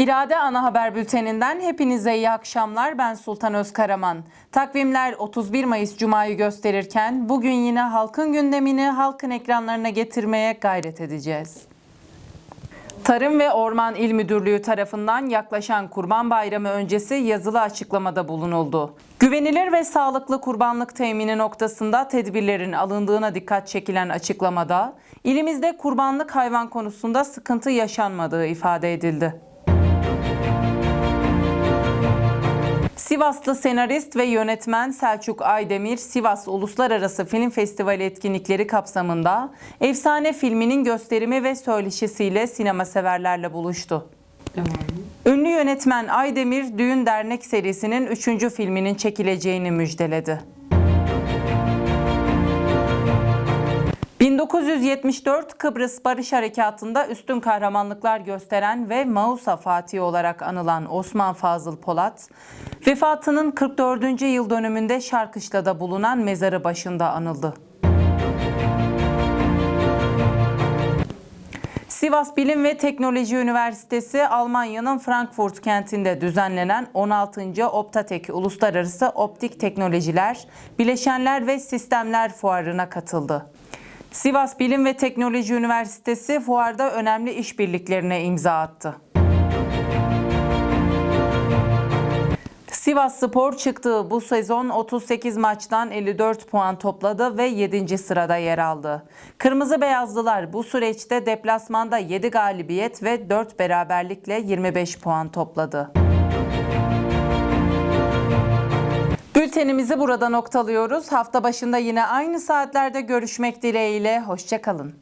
İrade Ana Haber Bülteninden hepinize iyi akşamlar. Ben Sultan Özkaraman. Takvimler 31 Mayıs Cuma'yı gösterirken bugün yine halkın gündemini halkın ekranlarına getirmeye gayret edeceğiz. Tarım ve Orman İl Müdürlüğü tarafından yaklaşan Kurban Bayramı öncesi yazılı açıklamada bulunuldu. Güvenilir ve sağlıklı kurbanlık temini noktasında tedbirlerin alındığına dikkat çekilen açıklamada, ilimizde kurbanlık hayvan konusunda sıkıntı yaşanmadığı ifade edildi. Sivaslı senarist ve yönetmen Selçuk Aydemir, Sivas Uluslararası Film Festivali etkinlikleri kapsamında efsane filminin gösterimi ve söyleşisiyle sinema severlerle buluştu. Ünlü yönetmen Aydemir, Düğün Dernek serisinin 3. filminin çekileceğini müjdeledi. 1974 Kıbrıs Barış Harekatı'nda üstün kahramanlıklar gösteren ve Mausa Fatih olarak anılan Osman Fazıl Polat, vefatının 44. yıl dönümünde Şarkışla'da bulunan mezarı başında anıldı. Sivas Bilim ve Teknoloji Üniversitesi Almanya'nın Frankfurt kentinde düzenlenen 16. Optatek Uluslararası Optik Teknolojiler, Bileşenler ve Sistemler Fuarı'na katıldı. Sivas Bilim ve Teknoloji Üniversitesi fuarda önemli işbirliklerine imza attı. Sivas Spor çıktığı bu sezon 38 maçtan 54 puan topladı ve 7. sırada yer aldı. Kırmızı Beyazlılar bu süreçte deplasmanda 7 galibiyet ve 4 beraberlikle 25 puan topladı. Bültenimizi burada noktalıyoruz. Hafta başında yine aynı saatlerde görüşmek dileğiyle. Hoşçakalın.